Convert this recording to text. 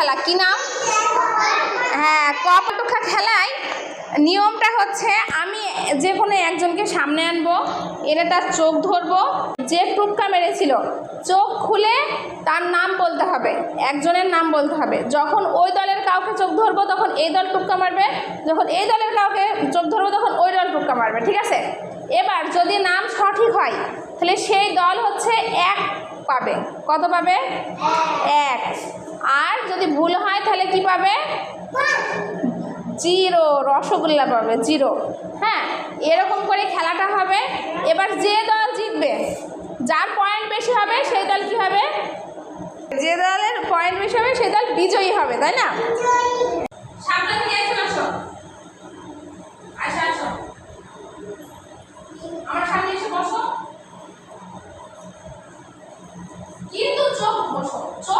খেলা, কি নাম? হ্যাঁ কপটুখা খেলায় নিয়মটা হচ্ছে আমি যে কোনো একজনকে সামনে আনব, এনে তার চোখ ধরবো, যে টুক্কা মেরেছিল, চোখ খুলে তার নাম বলতে হবে, একজনের নাম বলতে হবে। যখন ওই দলের কাউকে চোখ ধরবো, তখন এই দল টুক্কা মারবে, যখন এই দলের কাউকে চোখ ধরবো, তখন ওই দল টুক্কা মারবে, ঠিক আছে? এবার যদি নাম সঠিক হয়, তাহলে সেই দল হচ্ছে এক পাবে, কত পাবে? ভুল হয় তাহলে কি পাবে? জিরো, রসগোল্লা পাবে, জিরো। হ্যাঁ এরকম করে খেলাটা হবে। এবার যে দল জিতবে, যার পয়েন্ট বেশি হবে, সেই দল কি হবে? যে দলের পয়েন্ট বেশি হবে, সেই দল বিজয়ী হবে, তাই না? চোখ বসো। চোখ